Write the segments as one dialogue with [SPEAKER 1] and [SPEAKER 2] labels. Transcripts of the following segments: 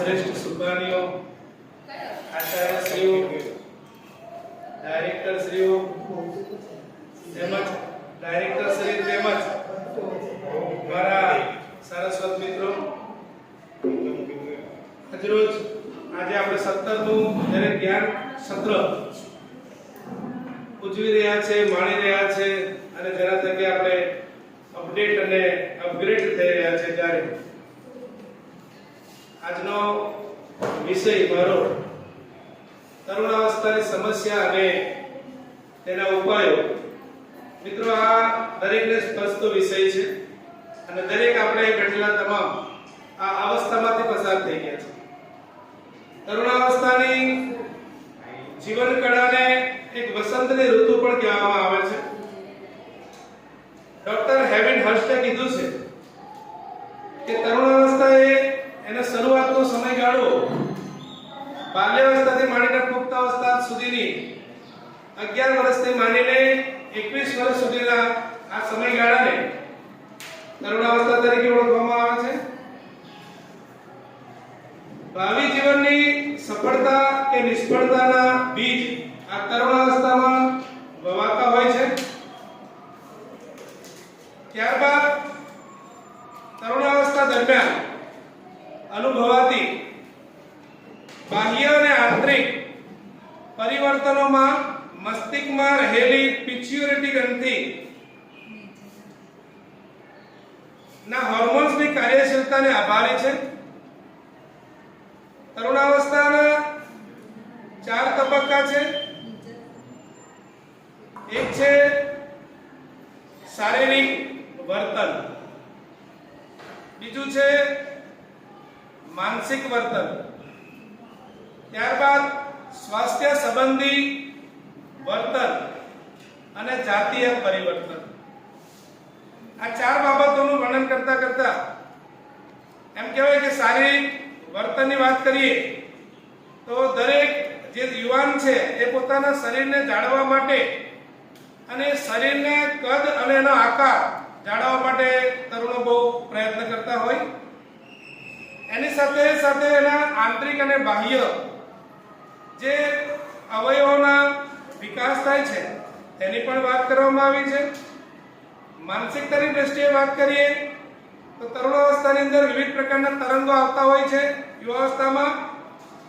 [SPEAKER 1] શ્રેષ્ઠ સુકાનીઓ, આચાર્યશ્રીઓ, ડાયરેક્ટરશ્રીઓ, તેમજ ડાયરેક્ટરશ્રી તેમજ મારા સરસ્વત મિત્રો. આજરોજ આજે આપણે સત્તરનું જ્યારે જ્ઞાન સત્ર ઉજવી રહ્યા છે, માણી રહ્યા છે અને જેના થકી આપણે અપડેટ અને અપગ્રેડ થઈ રહ્યા છે ત્યારે. આજનો વિષય મારો તરુણાવસ્થાની સમસ્યા અને તેના ઉપાયો. મિત્રો, આ દરેકને સ્પર્શતો વિષય છે અને દરેક આપણે બેઠેલા તમામ આ અવસ્થામાંથી પસાર થઈ ગયા છે. તરુણાવસ્થાની જીવન કળાને એક વસંતની ઋતુ પણ કહેવામાં આવે છે. ડોક્ટર હેવિન હર્સ્ટે કીધું છે કે તરુણાવસ્થા એ એનો શરૂઆતનો સમયગાળો બાલ્યાવસ્થાથી માંડીને પુખ્તાવસ્થા સુધીની અગિયાર વર્ષથી માંડીને એકવીસ વર્ષ સુધીના આ સમયગાળાને તરુણાવસ્થા તરીકે ઓળખવામાં આવે છે ભાવિ જીવનની સફળતા કે નિષ્ફળતાના આ તરુણાવસ્થામાં વવાતા હોય છે. ત્યારબાદ તરુણાવસ્થા દરમિયાન અનુભવાતી બાહ્ય અને આંતરિક પરિવર્તનોમાં મસ્તિષ્કમાં રહેલી પિચ્યુરિટી ગ્રંથિ ના હોર્મોન્સની કાર્યશીલતાને આભારી છે. તરુણાવસ્થાના ચાર તબક્કા છે. એક છે શારીરિક વર્તન. બીજું છે માનસિક વર્તન. ત્યારબાદ સ્વાસ્થ્ય સંબંધી વર્તન અને જાતીય પરિવર્તન. આ ચાર બાબતોનું વર્ણન કરતા કરતા એમ કહેવાય કે શારીરિક વર્તનની વાત કરીએ તો દરેક જે યુવાન છે એ પોતાના શરીરને જાળવવા માટે અને શરીરને કદ અને એનો આકાર જાળવવા માટે તરુણો બહુ પ્રયત્ન કરતા હોય. એની સાથે સાથે એના આંતરિક અને બાહ્ય જે અવયવોના વિકાસ થાય છે, તેની પણ વાત કરવામાં આવી છે. માનસિકતાની દ્રષ્ટિએ વાત કરીએ, તો તરુણાવસ્થાની અંદર વિવિધ પ્રકારના તરંગો આવતા હોય છે. યુવાવસ્થામાં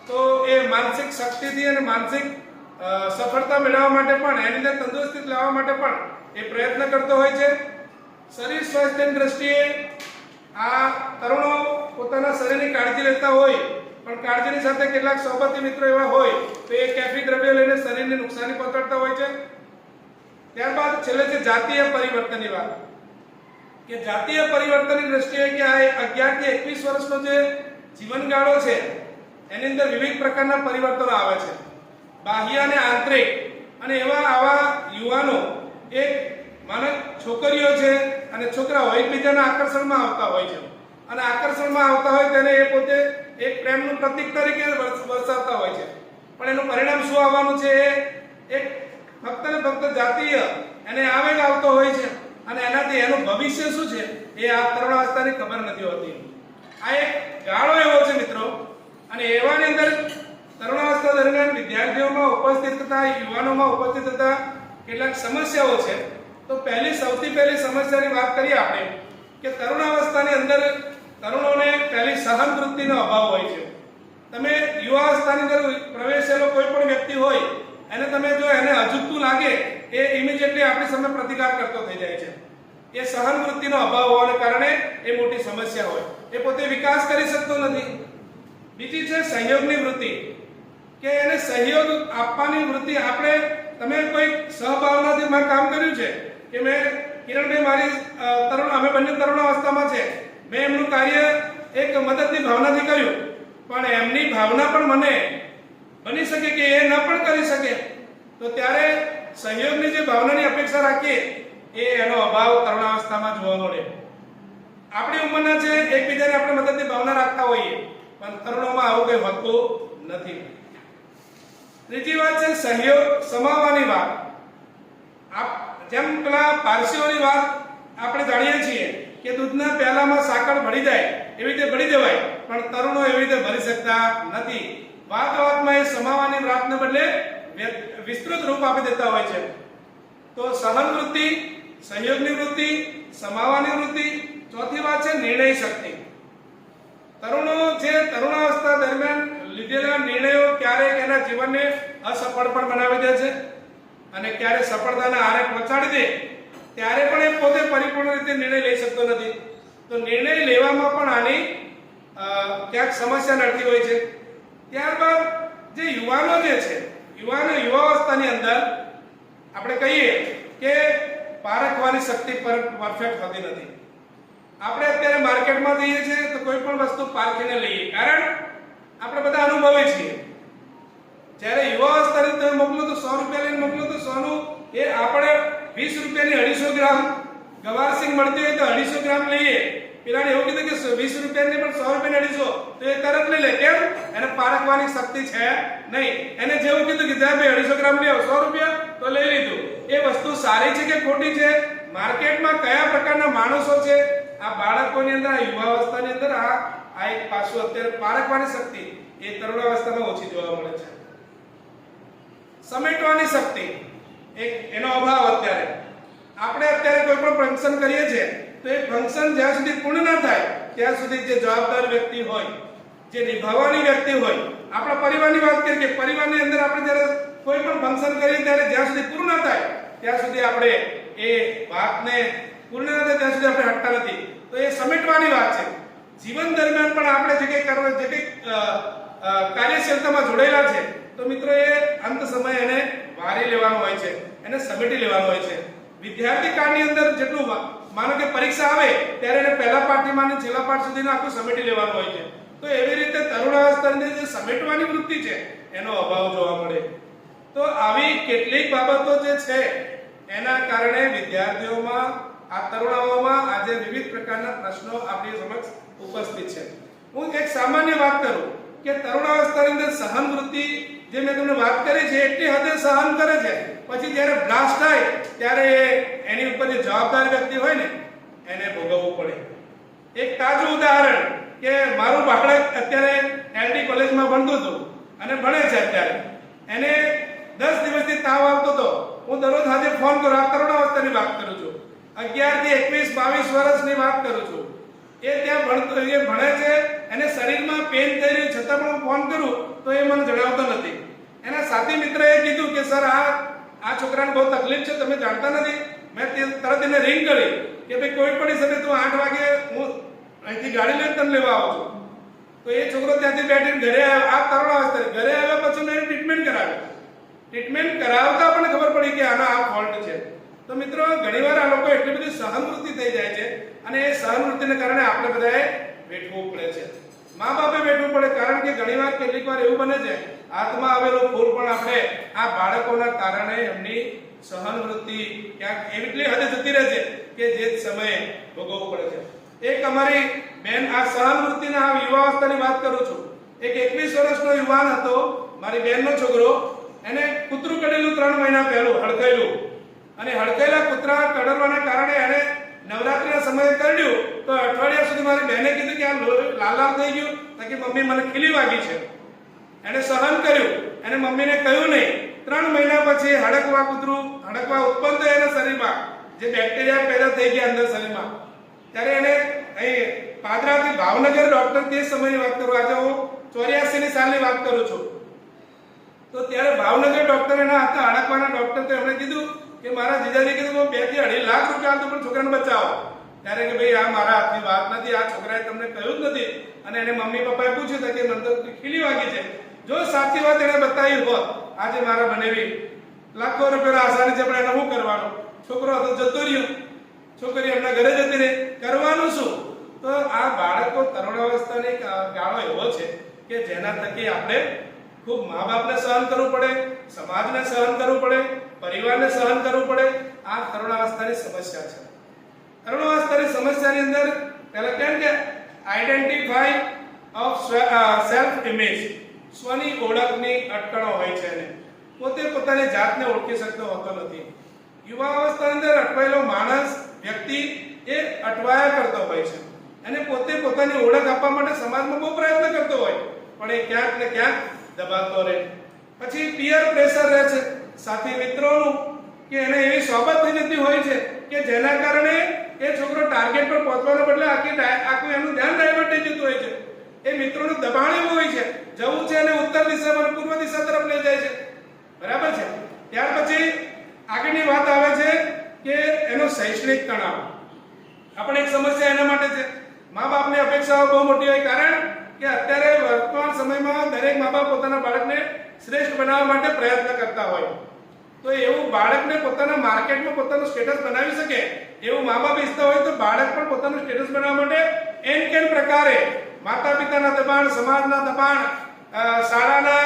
[SPEAKER 1] તો એ માનસિક શક્તિથી અને માનસિક સફળતા મેળવવા માટે પણ, એની તંદુરસ્તી લાવવા માટે પણ એ પ્રયત્ન કરતો હોય છે. શરીર સ્વાસ્થ્યની દ્રષ્ટિએ આ તરુણો પોતાના શરીરની કાળજી લેતા હોય, પણ કાળજીની સાથે કેટલાક સોબતી મિત્રો એવા હોય, તો એ કેફી દ્રવ્યો લઈને શરીરને નુકસાની પહોંચાડતા હોય છે. ત્યારબાદ છેલ્લે છે જાતીય પરિવર્તનની વાત. કે જાતીય પરિવર્તનની દ્રષ્ટિએ કે આ 11 થી એકવીસ વર્ષનો જે જીવનગાળો છે, એની અંદર વિવિધ પ્રકારના પરિવર્તનો આવે છે. બાહ્ય અને આંતરિક. અને એવા આવા યુવાનો એક માનો છોકરીઓ છે અને છોકરાઓ એકબીજાના આકર્ષણમાં આવતા હોય છે. અને આકર્ષણમાં આવતા હોય તેને એ પોતે એક પ્રેમનું પ્રતીક તરીકે વરસાવતા હોય છે. પણ એનું પરિણામ શું આવવાનું છે? એ એક ફક્ત ને ફક્ત જાતીય એને આવેગ આવતો હોય છે. અને એનાથી એનું ભવિષ્ય શું છે? એ આ તરુણાવસ્થાની ખબર નથી હોતી. આ એક ગાળો એવો છે મિત્રો. અને એવાની અંદર દરમિયાન વિદ્યાર્થીઓમાં ઉપસ્થિત થતા, યુવાનોમાં ઉપસ્થિત થતા કેટલાક સમસ્યાઓ છે. તો પહેલી, સૌથી પહેલી સમસ્યાની વાત કરીએ આપણે, કે તરુણાવસ્થાની અંદર તરુણોને પહેલી સહન વૃત્તિનો અભાવ હોય છે. તમે યુવાવસ્થાની અંદર પ્રવેશેલો કોઈ પણ વ્યક્તિ હોય, એને તમે જો એને અજુકતું લાગે, એ ઇમિડિયેટલી આપણી સામે પ્રતિકાર કરતો થઈ જાય છે. એ સહન વૃત્તિનો અભાવ હોવાને કારણે એ મોટી સમસ્યા હોય. એ પોતે વિકાસ કરી શકતો નથી. બીજી છે સહયોગની વૃત્તિ. કે એને સહયોગ આપવાની વૃત્તિ આપણે, તમે કોઈ સહભાવનાથી મારે કામ કર્યું છે? કે મેં કિરણભાઈ મારી તરુણ, અમે બંને તરુણ અવસ્થામાં છે. મેં એમનું કાર્ય એક મદદની ભાવનાથી કર્યું. પણ એમની ભાવના પણ મને બની શકે કે એ ન પણ કરી શકે, તો ત્યારે સહયોગની જે ભાવનાની અપેક્ષા રાખીએ, એ એનો અભાવ તરુણાવસ્થામાં જોવા મળે. આપણી ઉંમરના છે, એકબીજાને આપણે મદદની ભાવના રાખતા હોઈએ, પણ તરુણોમાં આવું કંઈ હોતું નથી. ત્રીજી વાત છે સહયોગ સમાવવાની વાત. આપ જેમ પેલા પારસીઓની વાત આપણે જાણીએ છીએ કે દૂધના પ્યાલામાં સાકર ભળી જાય એવી રીતે ભળી જવાય, પણ તરુણો એવી રીતે ભરી શકતા નથી. વાત વાતમાં એ સમાવાની વાતને બદલે વિસ્તૃત રૂપ આપી દેતા હોય છે. તો સહન વૃત્તિ, સહયોગની વૃત્તિ સમાવાની વૃત્તિ, ચોથી વાત છે નિર્ણય શક્તિ. તરુણો જે તરુણાવસ્થા દરમિયાન લીધેલા નિર્ણયો ક્યારેક એના જીવનને અસફળ પણ બનાવી દે છે અને ક્યારેક સફળતાના આરે પહોંચાડી દે, ત્યારે પણ એ પોતે પરિપૂર્ણ રીતે નિર્ણય લઈ શકતો નથી. તો નિર્ણય લેવામાં પણ આની ક્યાંક સમસ્યા નડતી હોય છે. ત્યારબાદ જે યુવાનો જે છે, યુવાનો યુવાવસ્થાની અંદર આપણે કહીએ કે પારખવાની શક્તિ પર પરફેક્ટ હોતી નથી. આપણે અત્યારે માર્કેટમાં જઈએ છીએ તો કોઈ પણ વસ્તુ પારખીને લઈએ. કારણ આપણે બધા અનુભવી છીએ. જ્યારે યુવાવસ્થાની તમે મોકલો તો સો રૂપિયા લઈને મોકલો તો સોનું એ આપણે વીસ રૂપિયાની અઢીસો ગ્રામ ગવારસિંગ મળતી હોય તો અઢીસો ગ્રામ લઈએ. પેલાને એવું કીધું કે વીસ રૂપિયાની પણ સો રૂપિયાની અઢીસો, તો એ તરત લઈ લે. કેમ? એને પારખવાની શક્તિ છે નહીં. એને જેવું કીધું કે જા ભાઈ, અઢીસો ગ્રામ લઈ આવો. સો રૂપિયા? તો લઈ લીધું. એ વસ્તુ સારી છે કે ખોટી છે? માર્કેટમાં કયા પ્રકારના માણસો છે? આ બાળકોની અંદર, આ યુવાવસ્થાની અંદર, આ આ એક પાસું અત્યારે પારખવાની શક્તિ એ તરુણાવસ્થામાં ઓછી જોવા મળે છે. સમેટવાની શક્તિ એક એનો અભાવ અત્યારે. આપણે અત્યારે કોઈ પણ ફંક્શન કરીએ છીએ, તો એ ફંક્શન જ્યાં સુધી પૂર્ણ ન થાય, ત્યાં સુધી જે જવાબદાર વ્યક્તિ હોય, જે નિભાવવાની વ્યક્તિ હોય, આપણા પરિવારની વાત કરીએ કે પરિવારની અંદર આપણે જ્યારે કોઈ પણ ફંક્શન કરીએ ત્યારે જ્યાં સુધી પૂર્ણ ન થાય, ત્યાં સુધી આપણે એ વાતને પૂર્ણ ન થાય, ત્યાં સુધી આપણે હટતા નથી. તો એ સમેટવાની વાત છે. જીવન દરમિયાન પણ આપણે જે કંઈ કરવા જે કંઈ કાર્યક્ષેત્રમાં જોડાયેલા છે, તો મિત્રો એ અંત સમયે એને વારી લેવાનો હોય છે, એને સમેટી લેવાનું હોય છે. વિદ્યાર્થી કાળની અંદર જેટલું માનો કે પરીક્ષા આવે, ત્યારે એને પહેલા પાઠથી છેલ્લા પાઠ સુધીનું આખું સમેટી લેવાનું હોય છે. તો એવી રીતે તરુણાવસ્થાની જે સમેટવાની વૃત્તિ છે, એનો અભાવ જોવા મળે. તો આવી કેટલીક બાબતો જે છે, એના કારણે વિદ્યાર્થીઓમાં આ તરુણાઓમાં આજે વિવિધ પ્રકારના પ્રશ્નો આપણી સમક્ષ ઉપસ્થિત છે. હું એક સામાન્ય વાત કરું કે તરુણાવસ્થાની અંદર સહન વૃત્તિ જે મેં તમને વાત કરી છે, એટલી હદે સહન કરે છે, પછી જ્યારે બ્લાસ્ટ થાય, ત્યારે એની ઉપર જે જવાબદાર વ્યક્તિ હોય ને, એને ભોગવવું પડે. એક તાજું ઉદાહરણ કે મારું બાળક અત્યારે એલડી કોલેજમાં ભણતું હતું અને ભણે છે અત્યારે. એને દસ દિવસથી તાવ આવતો હતો. હું દરરોજ આજે ફોન કરું, આ તરુણાવસ્થાની વાત કરું છું. અગિયારથી એકવીસ, બાવીસ વર્ષની વાત કરું છું. એ ત્યાં ભણતો એ ભણે છે, એને શરીરમાં પેન થઈ રહ્યું છતાં પણ હું ફોન કરું, તો એ મને જણાવતો નથી. એના સાથી મિત્રએ કીધું કે, સર, આ આ છોકરાને બહુ તકલીફ છે, તમે જાણતા નથી. મેં તે- તરત એને રિંગ કરી કે, ભાઈ, કોઈ પણ હિસાબે તું આઠ વાગે હું અહીંથી ગાડી લઈને તને લેવા આવું છું. તો એ છોકરો ત્યાંથી બેઠીને ઘરે આવ્યો. આ તરુણાવસ્થા ઘરે આવ્યા પછી મેં ટ્રીટમેન્ટ કરાવ્યું. ટ્રીટમેન્ટ કરાવતા પણ ખબર પડી કે આનો આ ફોલ્ટ છે. તો મિત્રો, ઘણીવાર આ લોકો એટલી બધી સહાનુભૂતિ થઈ જાય છે અને એ સહાનુભૂતિને કારણે આપણે બધાએ વેઠવું પડે છે. મા બાપે વેઠવું પડે કારણ કે ઘણીવાર કેટલીક વાર એવું બને છે, હાથમાં આવેલો ફૂલ પણ આપણે આ બાળકોના કારણે એમની સહાનુભૂતિ ક્યાંક એટલી હદે જતી રહે છે કે જે સમયે ભોગવવું પડે છે. એક અમારી બેન આ સહનવૃત્તિના આ યુવાવસ્થાની વાત કરું છું. એક એકવીસ વર્ષનો યુવાન હતો, મારી બેનનો છોકરો, એને કૂતરું કરેલું ત્રણ મહિના પહેલું હડકાયેલું અને હડકાયેલા કૂતરા કડરવાના કારણે એને નવરાત્રીના સમયે કરડ્યું, તો અઠવાડિયા સુધી મારી બહેને કીધું કે આ લાલ લાલ થઈ ગયું, તો મમ્મી મને ખીલી વાગી છે. એને સહન કર્યું, એને મમ્મીને કહ્યું નહીં. ત્રણ મહિના પછી હડકવા કૂતરું, હડકવા ઉત્પન્ન થયું એના શરીરમાં, જે બેક્ટેરિયા પેદા થઈ ગયા અંદર શરીરમાં. ત્યારે એને અહીં પાદરાથી ભાવનગર ડોક્ટર તે સમયની વાત કરું, આજે હું ચોર્યાસી ની સાલની વાત કરું છું. તો ત્યારે ભાવનગર ડોક્ટર એના હતા હડકવાના ડોક્ટર તો એમણે કીધું કે મારા જીજાજી કીધું હું બેથી અઢી લાખ રૂપિયા આપતો છોકરાને બચાવો. ત્યારે કે ભાઈ, આ મારા હાથની વાત નથી, આ છોકરાએ તમને કહ્યું જ નથી. અને એને મમ્મી પપ્પાએ પૂછ્યું હતું કે, મને તો ખીલી વાગી છે. જો સાચી વાત એને બતાવી હોત, આજે મારા બનેવી લાખો રૂપિયા આસાની છે, પણ એને શું કરવાનું? છોકરો હતો, જતો રહ્યો. છોકરી એમના ઘરે જતી રહી. કરવાનું શું? તો આ બાળકો તરુણાવસ્થાની અવસ્થાની ગાળો એવો છે કે જેના થકી આપણે ખૂબ મા બાપને સહન કરવું પડે, સમાજને સહન કરવું પડે પરિવારને સહન કરવું પડે. આ તરુણાવસ્થાની સમસ્યા છે. તરુણાવસ્થાની સમસ્યાની અંદર પહેલા કેમ કે આઈડેન્ટિફાઈ ઓફ સેલ્ફ ઇમેજ સ્વની ઓળખની અટકણો હોય છે એને. પોતે પોતાની જાતને ઓળખી શકતો હોતો નથી. યુવા અવસ્થાની અંદર અટવાયેલો માણસ, વ્યક્તિ એ અટવાયા કરતો હોય છે. અને પોતે પોતાની ઓળખ આપવા માટે સમાજમાં બહુ પ્રયત્ન કરતો હોય. પણ એ ક્યાંક ને ક્યાંક દબાતો રહે. પછી પિયર પ્રેશર રહે છે. સાથી મિત્રોનું, કે એને એવી સોબત થઈ જતી હોય છે કે જેના કારણે એ છોકરો ટાર્ગેટ પર પહોંચવાના બદલે આખી આખું એનું ધ્યાન ડાયવર્ટ થઈ જતું હોય છે. એ મિત્રોનું દબાણ એવું હોય છે. જવું છે અને ઉત્તર દિશામાં પૂર્વ દિશા તરફ લઈ જાય છે. બરાબર છે? ત્યાર પછી આગળની વાત આવે છે કે એનો શૈક્ષણિક તણાવ. આપણે એક સમસ્યા એના માટે છે. મા બાપની અપેક્ષાઓ બહુ મોટી હોય કારણ કે અત્યારે વર્તમાન સમયમાં દરેક મા બાપ પોતાના બાળકને શ્રેષ્ઠ બનાવવા માટે પ્રયત્ન કરતા હોય. તો એવું બાળકને પોતાના માર્કેટમાં પોતાનું સ્ટેટસ બનાવી શકે, એવું મા બાપ ઈચ્છતા હોય તો બાળક પણ પોતાનું સ્ટેટસ બનાવવા માટે એન કેન પ્રકારે? માતા પિતાના દબાણ, સમાજના દબાણ શાળાના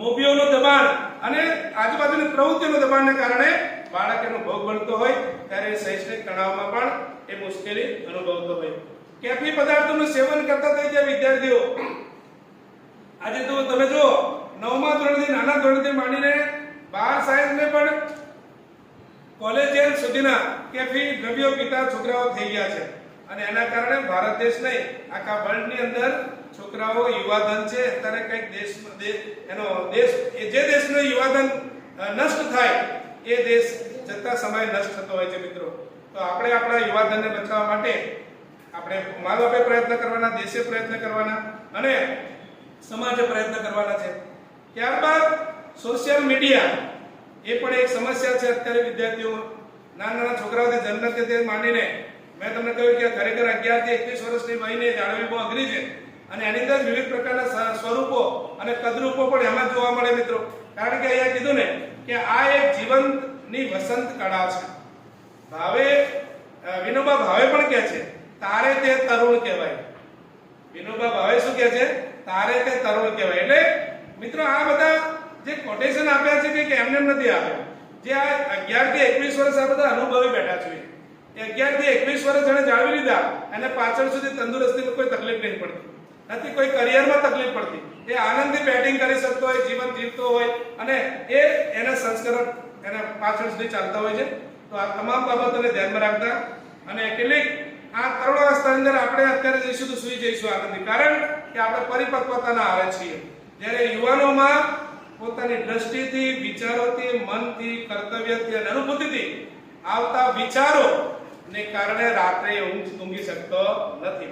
[SPEAKER 1] મોબીઓનું દબાણ અને આજુબાજુની પ્રવૃત્તિનું દબાણને કારણે બાળક એનો ભોગ બનતો હોય, ત્યારે શૈક્ષણિક તણાવમાં પણ એ મુશ્કેલી અનુભવતો હોય. કેફી પદાર્થોનું સેવન કરતા થઈ જાય વિદ્યાર્થીઓ. આજે તો તમે જુઓ નવમા ધોરણથી નાના ધોરણથી માંડીને બાર સાયન્સને પણ કોલેજિયન સુધીના કેફી, દ્રવ્યો પીતા છોકરાઓ થઈ ગયા છે. અને એના કારણે ભારત દેશ નહીં, આખા વર્લ્ડની અંદર છોકરાઓ યુવાધન છે. અત્યારે કંઈક દેશ એનો દેશ, એ જે દેશનો યુવાધન નષ્ટ થાય, એ દેશ જતા સમય નષ્ટ થતો હોય છે મિત્રો. તો આપણે આપણા યુવાધનને બચાવવા માટે આપણે મા બાપે પ્રયત્ન કરવાના, દેશે પ્રયત્ન કરવાના અને સમાજે પ્રયત્ન કરવાના છે. ત્યારબાદ સોશિયલ મીડિયા એ પણ એક સમસ્યા છે અત્યારે વિદ્યાર્થીઓ નાના નાના છોકરાઓથી જન્મથી તે માનીને મેં તમને કહ્યું કે ખરેખર અગિયારથી એકવીસ વર્ષની વયને જાળવી બહુ અઘરી છે. અને એની અંદર વિવિધ પ્રકારના સ્વરૂપો અને કદરૂપો પણ એમાં જોવા મળે મિત્રો. કારણ કે અહીંયા કીધું ને કે આ એક જીવનની વસંત કળા છે. ભાવે વિનોબા ભાવે પણ કહે છે, તારે તે તરુણ કહેવાય. વિનોબા ભાવે શું કહે છે? તારે તે તરુણ કહેવાય. એટલે મિત્રો, આ બધા જે કોટેશન આપ્યા છે કે એમને નથી આપ્યા. જે આ અગિયારથી એકવીસ વર્ષ આ બધા અનુભવી બેઠા છે. એ અગિયારથી એકવીસ વર્ષ જણે જાળવી લીધા અને પાછળ સુધી તંદુરસ્તીમાં કોઈ તકલીફ નહીં પડતી. નથી, કોઈ કરિયરમાં તકલીફ પડતી. એ આનંદથી બેટિંગ કરી શકતો હોય, જીવન જીવતો હોય, અને એ એના સંસ્કરણ એના પાછળ સુધી ચાલતા હોય છે. તો આ તમામ બાબતોને ધ્યાનમાં રાખતા અને કેટલીક આ તરુણાવસ્થાની અંદર આપણે અત્યારે જઈશું તો સુઈ જઈશું આનંદથી કારણ કે આપણે પરિપક્વતાના આવે છીએ. જ્યારે યુવાનોમાં પોતાની દ્રષ્ટિથી, વિચારોથી, મનથી, કર્તવ્યથી અને અનુભૂતિથી આવતા વિચારો ને કારણે રાત્રે ઊંઘ ઊંઘી શકતો નથી.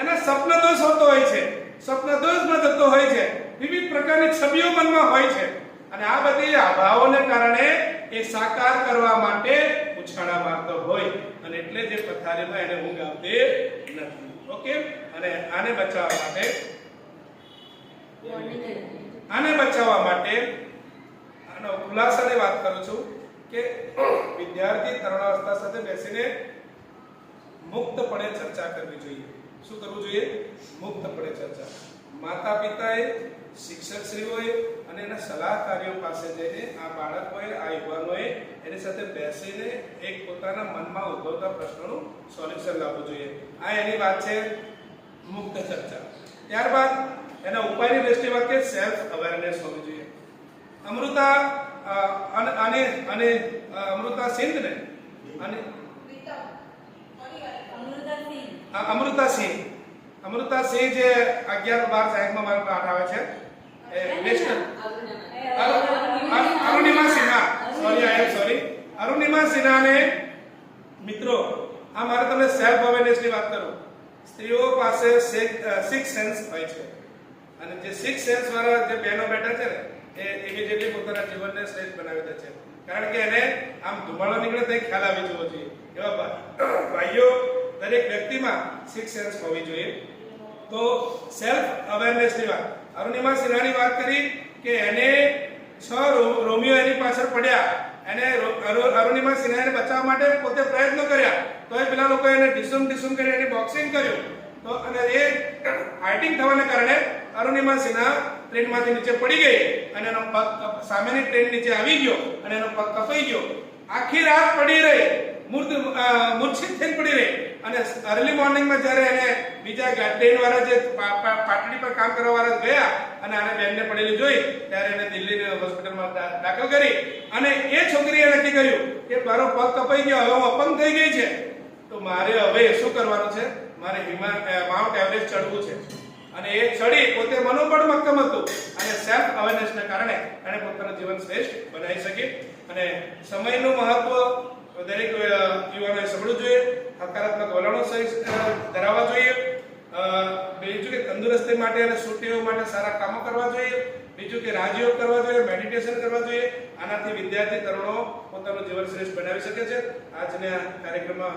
[SPEAKER 1] એના સ્વપ્ન દોષ હોતો હોય છે. સ્વપ્ન દોષમાં જતો હોય છે. વિવિધ પ્રકારની છબીઓ મનમાં હોય છે. અને આ બધી અભાવોને કારણે એ સાકાર કરવા માટે ઉછાળા મારતો હોય. અને એટલે જે પથારીમાં એને ઊંઘ આવતી નથી. ઓકે? અને આને બચાવવા માટે આને બચાવવા માટે આનો ખુલાસાની વાત કરું છું કે વિદ્યાર્થી તરુણાવસ્થા સાથે બેસીને મુક્તપણે ચર્ચા કરવી જોઈએ. શું કરવું જોઈએ? મુક્તપણે ચર્ચા. માતા પિતાએ શિક્ષકશ્રીઓએ અને એના સલાહકારીઓ પાસે જઈને આ બાળકોએ, આ યુવાનોએ એની સાથે બેસીને એક પોતાના મનમાં ઉદ્ભવતા પ્રશ્નોનું સોલ્યુશન લાવવું જોઈએ. આ એની વાત છે મુક્ત ચર્ચા. ત્યારબાદ એના ઉપાયની દ્રષ્ટિએ કે સેલ્ફ અવેરનેસ હોવી જોઈએ. અમૃતા અને અને અમૃતા સિંધ ને? અને અમૃતા સિંહ. અમૃતા સિંહ જે અગિયાર બાર સાહેબમાં મારો પાઠ આવે છે. Arunima. Sinha. Sorry I am sorry Arunima સિન્હાને મિત્રો આ મારે તમને સેલ્ફ અવેરનેસની વાત કરું. સ્ત્રીઓ પાસે સિક્સ સેન્સ હોય છે. અને જે સિક્સ સેન્સ વાળા જે બહેનો બેઠા છે ને, એ ઇમિડિયેટલી પોતાના જીવનને શ્રેષ્ઠ બનાવી દે છે. કારણ કે એને આમ ધુમાડો નીકળે તો ખ્યાલ આવી જવો જોઈએ. એવા ભાઈઓ, દરેક વ્યક્તિમાં સિક્સ સેન્સ હોવી જોઈએ. તો સેલ્ફ અવેરનેસની વાત. અરુણિમા સિન્હાની વાત કરી કે એને છ રોમિયો એની પાછળ પડ્યા. એને અરુણિમા સિન્હાને બચાવવા માટે પોતે પ્રયત્નો કર્યા. તો એ પેલા લોકો એને ડિસુમ ડિસુમ કરી એની બોક્સિંગ કર્યું. તો અને એ ફાઇટિંગ થવાને કારણે અરુણિમા સિન્હા ટ્રેનમાંથી નીચે પડી ગઈ અને એનો પગ સામેની ટ્રેન નીચે આવી ગયો અને એનો પગ કપાઈ ગયો. આખી રાત પડી રહી. મૂર્ત મૂર્છિત થઈને પડી રહી. અને અર્લી મોર્નિંગમાં જ્યારે એને બીજા ટ્રેન વાળા જે પાટડી પર કામ કરવા વાળા ગયા અને આને બેનને પડેલી જોઈ, ત્યારે એને દિલ્હી હોસ્પિટલમાં દાખલ કરી. અને એ છોકરીએ નક્કી કર્યું કે મારો પગ કપાઈ ગયો, હવે હું અપંગ થઈ ગઈ છે. તો મારે હવે શું કરવાનું છે? મારે માઉન્ટ એવરેસ્ટ ચડવું છે. અને એ ચડી પોતે મનોબળ મક્કમ હતું અને સેલ્ફ અવેરનેસને કારણે એણે પોતાનું જીવન શ્રેષ્ઠ બનાવી શકી. અને સમયનું મહત્વ દરેક યુવાનોએ સમજવું જોઈએ. હકારાત્મક વલણો ધરાવવા જોઈએ. બીજું કે તંદુરસ્તી માટે અને સુટીઓ માટે સારા કામો કરવા જોઈએ. બીજું કે રાજયોગ કરવા જોઈએ મેડિટેશન કરવા જોઈએ. આનાથી વિદ્યાર્થી તરુણો પોતાનું જીવન શ્રેષ્ઠ બનાવી શકે છે. આજના કાર્યક્રમમાં